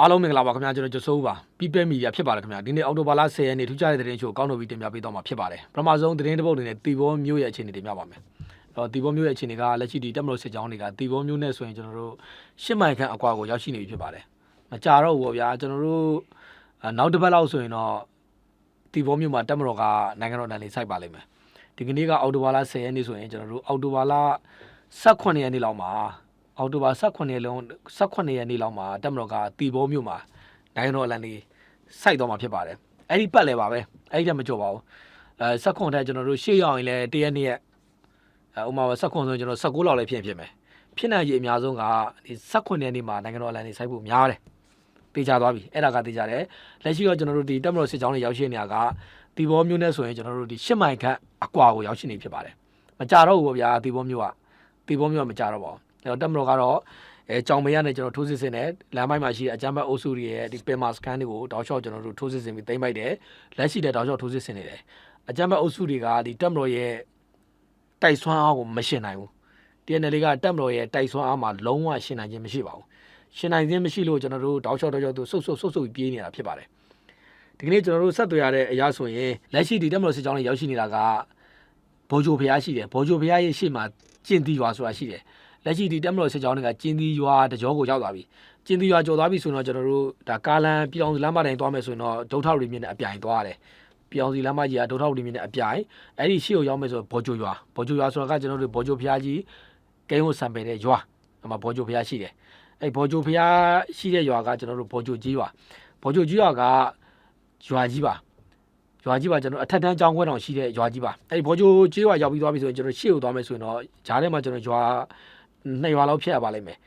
အားလုံးမင်္ဂလာပါခင်ဗျာကျွန်တော်ကျစိုးပါ People Media ဖြစ်ပါတယ်ခင်ဗျာဒီနေ့အော်တိုဘာလ10ရက်နေ့ထူးခြားတဲ့သတင်းချို့ကောင်းလို့ပြီးတင်ပြပေးတော့မှာဖြစ်ပါတယ်ပထမဆုံးသတင်းတစ်ပုဒ်အနေနဲ့တီဘောမျိုးရဲ့အခြေအနေတင်ပြပါမယ်အဲ့တော့တီဘောမျိုးရဲ့အခြေအနေကလက်ရှိဒီတက်မလို့စစ်ကြောင်းတွေကတီဘောမျိုးနဲ့ဆိုရင်ကျွန်တော်တို့ရှစ်မိုင်ခန့်အကွာကိုရောက်ရှိနေပြီဖြစ်ပါတယ်မကြတော့ဘူးပေါ့ဗျာကျွန်တော်တို့အာနောက်တစ်ပတ်လောက်ဆိုရင်တော့တီဘောမျိုးမှာတက်မလို့ကနိုင်ငံတော်နယ်လေးစိုက်ပါလိမ့်မယ်ဒီကနေ့ကအော်တိုဘာလ10ရက်နေ့ဆိုရင်ကျွန်တော်တို့အော်တိုဘာလ18ရက်နေ့လောက်မှာ အောက်တိုဘာ18ရက်လုံး18ရက်နေ့လောက်မှာတက်မတော်ကတီဘောမြို့မှာနိုင်ငံတော်အလံလေးစိုက်တော့မှာဖြစ်ပါတယ်အဲ့ဒီပတ်လဲပါပဲအဲ့ဒီတက်မကြော့ပါဘူးအဲ18တက်ကျွန်တော်တို့ရှေ့ရောက်ရင်လည်းတရက်နေ့ရက်အဲဥမာ18ဆိုရင်ကျွန်တော်19လောက်လည်းဖြစ်ရင်ဖြစ်မယ်ဖြစ်နိုင်ကြီးအများဆုံးကဒီ18ရက်နေ့မှာနိုင်ငံတော်အလံလေးစိုက်ဖို့များတယ်တေချာသွားပြီအဲ့ဒါကတေချာတယ်လက်ရှိတော့ကျွန်တော်တို့ဒီတက်မတော်စစ်ကြောင်းတွေရောက်ရှိနေရကတီဘောမြို့နဲ့ဆိုရင်ကျွန်တော်တို့ဒီ10မိုင်ခန့်အကွာကိုရောက်ရှိနေဖြစ်ပါတယ်မကြတော့ဘူးပေါ့ဗျာတီဘောမြို့ကတီဘောမြို့ကမကြတော့ပါဘူး အဲ့တော့တက်မတော်ကတော့အဲကြောင်မေရနဲ့ကျွန်တော်ထိုးစစ်ဆင်တဲ့လမ်းပိုင်းမှာရှိတဲ့အကြမ်းဖက်အုပ်စုတွေရဲ့ဒီပင်မာစကန်တွေကိုတောက်လျှောက်ကျွန်တော်တို့ထိုးစစ်ဆင်ပြီးသိမ်းပိုက်တယ်လက်ရှိတဲ့တောက်လျှောက်ထိုးစစ်ဆင်နေတယ်အကြမ်းဖက်အုပ်စုတွေကဒီတက်မတော်ရဲ့တိုက်ဆွမ်းအားကိုမရှင်နိုင်ဘူး TNL ကတက်မတော်ရဲ့တိုက်ဆွမ်းအားမှာလုံးဝရှင်နိုင်ခြင်းမရှိပါဘူးရှင်နိုင်ခြင်းမရှိလို့ကျွန်တော်တို့တောက်လျှောက်တောက်လျှောက်သူဆုတ်ဆုတ်ဆုတ်ဆုတ်ပြေးနေတာဖြစ်ပါတယ်ဒီကနေ့ကျွန်တော်တို့ဆက်သွယ်ရတဲ့အရာဆိုရင်လက်ရှိဒီတက်မတော်စစ်ကြောင်းတွေရောက်ရှိနေတာကဘောဂျိုဖျားရှိတယ်ဘောဂျိုဖျားရဲ့ရှေ့မှာကျင်တီရွာဆိုတာရှိတယ် လက်ရှိဒီတက်မတော်စစ်ကြောင်းတွေကကျင်းသီးရွာတကြောကိုရောက်သွားပြီကျင်းသီးရွာကြော်သွားပြီဆိုတော့ကျွန်တော်တို့ဒါကားလန်ပြည်အောင်စုလမ်းမတိုင်းသွားမယ်ဆိုရင်တော့ဒုထောက်ရီမြင့်နဲ့အပြိုင်သွားရတယ်ပြည်အောင်စုလမ်းမကြီးကဒုထောက်ရီမြင့်နဲ့အပြိုင်အဲ့ဒီရှေ့ကိုရောက်မယ်ဆိုဘောဂျိုရွာဘောဂျိုရွာဆိုတာကကျွန်တော်တို့ဘောဂျိုဖျားကြီးကိန်းကိုစံပယ်တဲ့ရွာအမဘောဂျိုဖျားရှိတယ်အဲ့ဘောဂျိုဖျားရှိတဲ့ရွာကကျွန်တော်တို့ဘောဂျိုကြီးရွာဘောဂျိုကြီးရွာကရွာကြီးပါရွာကြီးပါကျွန်တော်အထက်တန်းကျောင်းခွဲတော်ရှိတဲ့ရွာကြီးပါအဲ့ဒီဘောဂျိုကြီးရွာရောက်ပြီးသွားပြီဆိုရင်ကျွန်တော်ရှေ့ကိုသွားမယ်ဆိုရင်တော့ဂျားထဲမှာကျွန်တော်ရွာ နှစ်ရွာလောက်ဖြတ်ရပါလိမ့်မယ်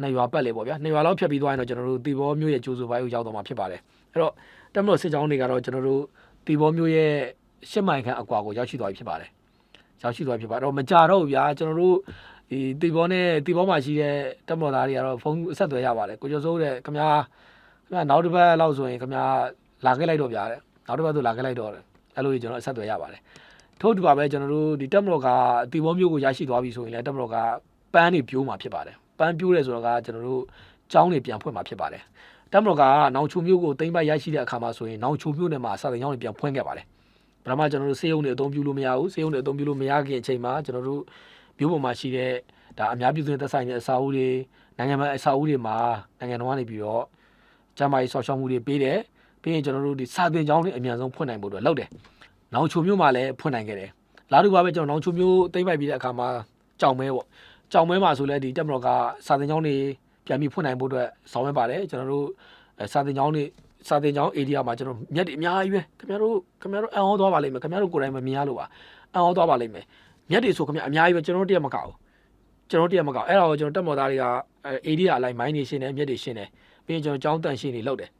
နှစ်ရွာပတ်လေပေါ့ဗျာနှစ်ရွာလောက်ဖြတ်ပြီးသွားရင်တော့ကျွန်တော်တို့တီဘောမျိုးရဲ့ကျိုးစုပိုင်းကိုရောက်တော့မှာဖြစ်ပါတယ်အဲ့တော့တက်မလို့စစ်ကြောင်းတွေကတော့ကျွန်တော်တို့တီဘောမျိုးရဲ့ရှစ်မိုင်ခန့်အကွာကိုရောက်ရှိသွားပြီဖြစ်ပါတယ်ရောက်ရှိသွားပြီဖြစ်ပါတယ်အဲ့တော့မကြတော့ဘူးဗျာကျွန်တော်တို့ဒီတီဘောနဲ့တီဘောမှာရှိတဲ့တက်မလို့သားတွေကတော့ဖုန်းအဆက်အသွယ်ရပါတယ်ကိုကျော်စိုးတဲ့ခင်ဗျာခင်ဗျာနောက်တစ်ပတ်လောက်ဆိုရင်ခင်ဗျာလာခဲ့လိုက်တော့ဗျာတဲ့နောက်တစ်ပတ်ဆိုလာခဲ့လိုက်တော့တယ်အဲ့လိုကြီးကျွန်တော်အဆက်အသွယ်ရပါတယ်ထို့တူပါပဲကျွန်တော်တို့ဒီတက်မလို့ကတီဘောမျိုးကိုရရှိသွားပြီဆိုရင်လည်းတက်မလို့က ပန်းတွေပြိုးမှာဖြစ်ပါတယ်ပန်းပြိုးတယ်ဆိုတော့ကကျွန်တော်တို့ကျောင်းတွေပြန်ဖွင့်မှာဖြစ်ပါတယ်တမ်မတော်ကနောင်ချိုမျိုးကိုတိမ့်ပိုက်ရရှိတဲ့အခါမှာဆိုရင်နောင်ချိုမျိုးနဲ့မှာစာတင်ကျောင်းတွေပြန်ဖွင့်ခဲ့ပါတယ်ပထမကျွန်တော်တို့စေယုံတွေအသုံးပြုလို့မရဘူးစေယုံတွေအသုံးပြုလို့မရခင်အချိန်မှာကျွန်တော်တို့မျိုးပေါ်မှာရှိတဲ့ဒါအများပြည်သူတွေသက်ဆိုင်တဲ့အစာအုပ်တွေနိုင်ငံမှာအစာအုပ်တွေမှာနိုင်ငံတော်ကနေပြီးတော့ကျန်းမာရေးဆောက်ရှောက်မှုတွေပေးတယ်ပြီးရင်ကျွန်တော်တို့ဒီစာတင်ကျောင်းတွေအများဆုံးဖွင့်နိုင်ဖို့အတွက်လုပ်တယ်နောင်ချိုမျိုးမှာလည်းဖွင့်နိုင်ခဲ့တယ်လာတူပါပဲကျွန်တော်နောင်ချိုမျိုးတိမ့်ပိုက်ပြီးတဲ့အခါမှာကြောင်မဲပေါ့ ကြောင်မဲမှာဆိုလဲဒီတက်မတော်ကစာတင်ကျောင်းတွေပြန်ပြီးဖွင့်နိုင်ဖို့အတွက်ဆောင်ရွက်ပါတယ်ကျွန်တော်တို့အဲစာတင်ကျောင်းတွေစာတင်ကျောင်း area မှာကျွန်တော်မြက်တွေအများကြီးပဲခင်ဗျားတို့ခင်ဗျားတို့အံ့ဩသွားပါလိမ့်မယ်ခင်ဗျားတို့ကိုယ်တိုင်မမြင်ရလို့ပါအံ့ဩသွားပါလိမ့်မယ်မြက်တွေဆိုခင်ဗျာအများကြီးပဲကျွန်တော်တို့တရက်မကောက်ဘူးကျွန်တော်တို့တရက်မကောက်အဲ့ဒါကိုကျွန်တော်တက်မော်သားတွေကအဲ area အလိုက်မိုင်းနေရှင်းတယ်မြက်တွေရှင်းတယ်ပြီးရင်ကျွန်တော်ကျောင်းတန်ရှင်းတွေလုပ်တယ်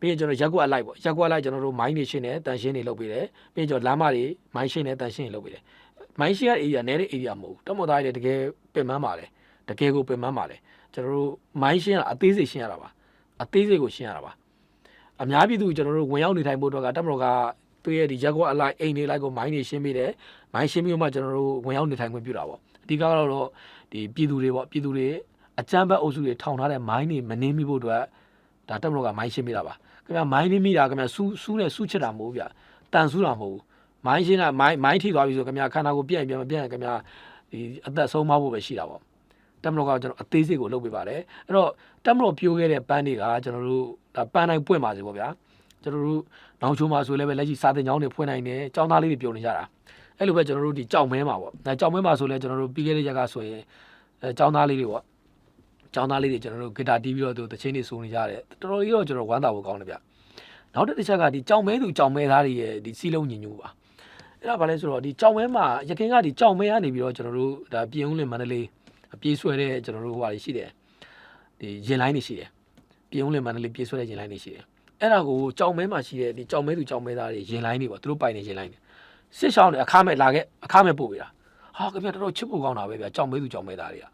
ပြီးရင်ကျွန်တော်ရက်ကွက်အလိုက်ပေါ့ရက်ကွက်အလိုက်ကျွန်တော်တို့မိုင်းတွေရှင်းတယ်တန်ရှင်းတွေလုပ်ပေးတယ်ပြီးရင်ကျွန်တော်လမ်းမတွေမိုင်းရှင်းတယ်တန်ရှင်းတွေလုပ်ပေးတယ် မိုင်းရှိရ area နဲတဲ့ area မဟုတ်ဘူးတမော်သားတွေတကယ်ပင်ပန်းပါလေတကယ်ကိုပင်ပန်းပါလေကျွန်တော်တို့မိုင်းရှင်းရတာအသေးစိတ်ရှင်းရတာပါအသေးစိတ်ကိုရှင်းရတာပါအများပြည်သူကျွန်တော်တို့ဝင်ရောက်နေထိုင်ဖို့အတွက်ကတမော်ကသူ့ရဲ့ဒီရက်ကွက်အလိုက်အိမ်တွေလိုက်ကိုမိုင်းတွေရှင်းပေးတယ်မိုင်းရှင်းပြီးမှကျွန်တော်တို့ဝင်ရောက်နေထိုင်ခွင့်ပြုတာပေါ့အဓိကတော့ဒီပြည်သူတွေပေါ့ပြည်သူတွေအကြမ်းဖက်အုပ်စုတွေထောင်ထားတဲ့မိုင်းတွေမနှင်းမိဖို့အတွက်ဒါတမလို့ကမိုင်းရှင်းပေးတာပါခင်ဗျာမိုင်းနှင်းမိတာခင်ဗျာစူးစူးနဲ့စူးချစ်တာမဟုတ်ဘူးဗျတန်စူးတာမဟုတ်ဘူး မိုင်းရှင်းတာမိုင်းမိုင်းထိသွားပြီဆိုခင်ဗျာခန္ဓာကိုယ်ပြည့်ရင်ပြည့်မပြည့်ရင်ခင်ဗျာဒီအသက်ဆုံးမဖို့ပဲရှိတာပေါ့တက်မလို့ကကျွန်တော်အသေးစိတ်ကိုလုပ်ပေးပါတယ်အဲ့တော့တက်မလို့ပြိုးခဲ့တဲ့ပန်းတွေကကျွန်တော်တို့ဒါပန်းတိုင်းပွင့်ပါစေပေါ့ဗျာကျွန်တော်တို့နောင်ချိုးမှာဆိုလည်းပဲလက်ရှိစာတင်ကျောင်းတွေဖွင့်နိုင်တယ်ကျောင်းသားလေးတွေပြုံနေကြတာအဲ့လိုပဲကျွန်တော်တို့ဒီကြောက်မဲမှာပေါ့ဒါကြောက်မဲမှာဆိုလည်းကျွန်တော်တို့ပြီးခဲ့တဲ့ရက်ကဆိုရင်အဲကျောင်းသားလေးတွေပေါ့ကျောင်းသားလေးတွေကျွန်တော်တို့ဂီတာတီးပြီးတော့သူတချင်းတွေဆိုနေကြတယ်တော်တော်ကြီးတော့ကျွန်တော်ဝမ်းသာဖို့ကောင်းတယ်ဗျနောက်တစ်တစ်ချက်ကဒီကြောက်မဲသူကြောက်မဲသားတွေရဲ့ဒီစီလုံးညင်ညူပါ အဲ့ဒါဘာလဲဆိုတော့ဒီကြောင်မဲမှာရခင်ကဒီကြောင်မဲကနေပြီးတော့ကျွန်တော်တို့ဒါပြည်ဦးလင်မန္တလေးအပြေးဆွဲတဲ့ကျွန်တော်တို့ဟိုဟာတွေရှိတယ်ဒီရင်လိုင်းတွေရှိတယ်ပြည်ဦးလင်မန္တလေးပြေးဆွဲတဲ့ရင်လိုင်းတွေရှိတယ်အဲ့ဒါကိုကြောင်မဲမှာရှိတဲ့ဒီကြောင်မဲသူကြောင်မဲသားတွေရင်လိုင်းတွေပေါ့သူတို့ပိုင်နေရင်လိုင်းတွေစစ်ရှောင်းတွေအခါမဲ့လာခဲ့အခါမဲ့ပို့ပေးတာဟာခင်ဗျတော်တော်ချစ်ဖို့ကောင်းတာပဲဗျာကြောင်မဲသူကြောင်မဲသားတွေက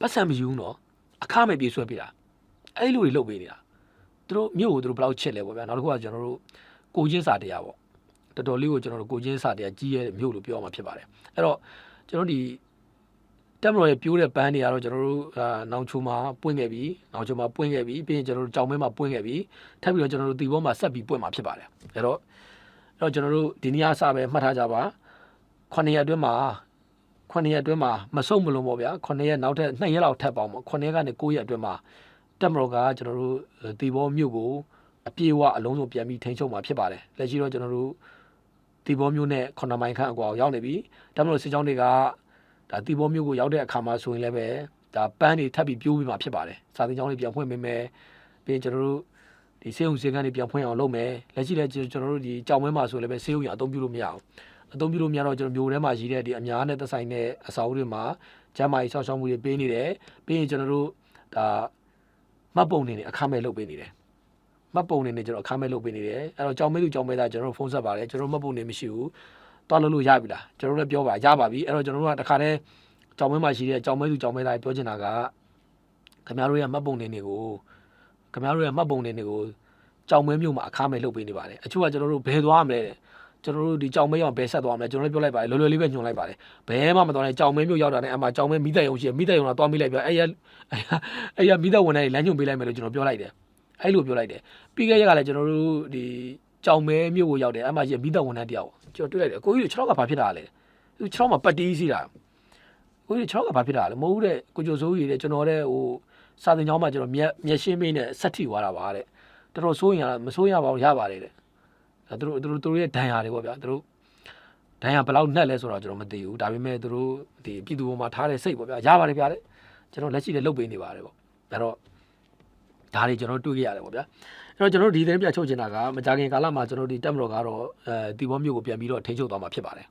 ပတ်စံမယူဘူးနော်အခါမဲ့ပြေးဆွဲပေးတာအဲ့လိုတွေလုပ်ပေးနေတာသူတို့မြို့ကိုသူတို့ဘယ်လောက်ချစ်လဲပေါ့ဗျာနောက်တစ်ခုကကျွန်တော်တို့ကိုချင်းစာတရားပေါ့ တော်တော်လေးကိုကျွန်တော်တို့ကိုချင်းစာတရားကြီးရဲ့မြို့လို့ပြောမှာဖြစ်ပါတယ်အဲ့တော့ကျွန်တော်ဒီတတက်မတော်ရဲ့ပြိုးတဲ့ပန်းတွေကတော့ကျွန်တော်တို့အာနောင်ချိုမှာပွင့်ခဲ့ပြီနောင်ချိုမှာပွင့်ခဲ့ပြီပြီးရင်ကျွန်တော်တို့ကြောင်မဲမှာပွင့်ခဲ့ပြီထပ်ပြီးတော့ကျွန်တော်တို့တီဘောမှာဆက်ပြီးပွင့်မှာဖြစ်ပါတယ်အဲ့တော့အဲ့တော့ကျွန်တော်တို့ဒီနေ့အစပဲမှတ်ထားကြပါ9ရက်အတွင်းမှာ9ရက်အတွင်းမှာမဆုံးမလုံးပေါ့ဗျာ9ရက်နောက်ထပ်2ရက်လောက်ထပ်ပေါင်းပေါ့9ရက်ကနေ9ရက်အတွင်းမှာတက်မတော်ကကျွန်တော်တို့တီဘောမြို့ကိုအပြေအဝအလုံးစုံပြန်ပြီးထိန်းချုပ်မှာဖြစ်ပါတယ်လက်ရှိတော့ကျွန်တော်တို့ တီဘောမြို့နဲ့9မိုင်ခန့်အကွာကိုရောက်နေပြီတက်မတော်စစ်ကြောင်းတွေကဒါတီဘောမျိုးကိုရောက်တဲ့အခါမှာဆိုရင်လည်းပဲဒါပန်းတွေထပ်ပြီးပြိုးပြီးမှဖြစ်ပါတယ်စာသင်ကျောင်းတွေပြန်ဖွင့်ပေးမယ်ပြီးရင်ကျွန်တော်တို့ဒီစေုံစေကန်းတွေပြန်ဖွင့်အောင်လုပ်မယ်လက်ရှိလည်းကျွန်တော်တို့ဒီကြောင်မဲမှာဆိုလည်းပဲစေုံရအသုံးပြုလို့မရအောင်အသုံးပြုလို့မရတော့ကျွန်တော်မျိုးထဲမှာရှိတဲ့ဒီအများနဲ့သက်ဆိုင်တဲ့အစာအုပ်တွေမှာကျမ်းမာရေးဆောက်ရှောက်မှုတွေပေးနေတယ်ပြီးရင်ကျွန်တော်တို့ဒါမှတ်ပုံတွေနဲ့အခမဲ့လုပ်ပေးနေတယ် မှတ်ပုံတွေနဲ့ကျွန်တော်အခမဲ့လုပ်ပေးနေတယ်အဲ့တော့ကြောင်မဲသူကြောင်မဲသားကျွန်တော်တို့ဖုန်းဆက်ပါတယ်ကျွန်တော်မှတ်ပုံတွေမရှိဘူးတွားလို့လို့ရပြီလားကျွန်တော်တို့လည်းပြောပါရပါပြီအဲ့တော့ကျွန်တော်တို့ကတခါတည်းကြောင်မဲမှာရှိတဲ့ကြောင်မဲသူကြောင်မဲသားပြောချင်တာကခင်ဗျားတို့ရဲ့မှတ်ပုံတင်တွေကိုခင်ဗျားတို့ရဲ့မှတ်ပုံတင်တွေကိုကြောင်မဲမျိုးမှာအခါမဲ့လုပ်ပေးနေပါတယ်အချို့ကကျွန်တော်တို့ဘယ်သွားမလဲတဲ့ကျွန်တော်တို့ဒီကြောင်မဲရောက်ဘယ်ဆက်သွားမလဲကျွန်တော်လည်းပြောလိုက်ပါတယ်လောလောလေးပဲညွှန်လိုက်ပါတယ်ဘယ်မှမသွားနဲ့ကြောင်မဲမျိုးရောက်တာနဲ့အမှကြောင်မဲမိသက်ရုံရှိမိသက်ရုံတော့တွားမိလိုက်ပြအဲ့ရအဲ့ရမိသက်ဝင်နေလမ်းညွှန်ပေးလိုက်မယ်လို့ကျွန်တော်ပြောလိုက်တယ် အဲ့လိုပြောလိုက်တယ်ပြီးခဲ့ရက်ကလည်းကျွန်တော်တို့ဒီကြောင်မဲမျိုးကိုရောက်တယ်အမှရှိမိသက်ဝင်တဲ့တယောက်ကျွန်တော်တွေ့လိုက်တယ်ကိုကြီး6ကဘာဖြစ်တာလဲသူ6မှာပတ်တီးစီးတာကိုကြီး6ကဘာဖြစ်တာလဲမဟုတ်ဘူးတဲ့ကိုကျော်စိုးကြီးတဲ့ကျွန်တော်တဲ့ဟိုစာသင်ကျောင်းမှာကျွန်တော်မျက်မျက်ရှင်းမင်းနဲ့ဆက်ထိသွားတာပါတဲ့တော်တော်စိုးရင်ရမစိုးရပါဘူးရပါတယ်တဲ့အဲသူတို့သူတို့သူတို့ရဲ့ဒဏ်ရာတွေပေါ့ဗျာသူတို့ဒဏ်ရာဘယ်လောက်နှက်လဲဆိုတော့ကျွန်တော်မသိဘူးဒါပေမဲ့သူတို့ဒီပြည်သူပေါ်မှာထားတဲ့စိတ်ပေါ့ဗျာရပါတယ်ဗျာတဲ့ကျွန်တော်လက်ရှိလည်းလုပ်ပေးနေပါတယ်ပေါ့ဒါတော့ ဒါတွေကျွန်တော်တွေ့ခဲ့ရတယ်ပေါ့ဗျာအဲ့တော့ကျွန်တော်တို့ဒီသတင်းပြချုပ်ချင်တာကမကြခင်ကာလမှာကျွန်တော်တို့ဒီတက်မတော်ကတော့အဲတီဘောမျိုးကိုပြန်ပြီးတော့ထိန်းချုပ်သွားမှာဖြစ်ပါတယ်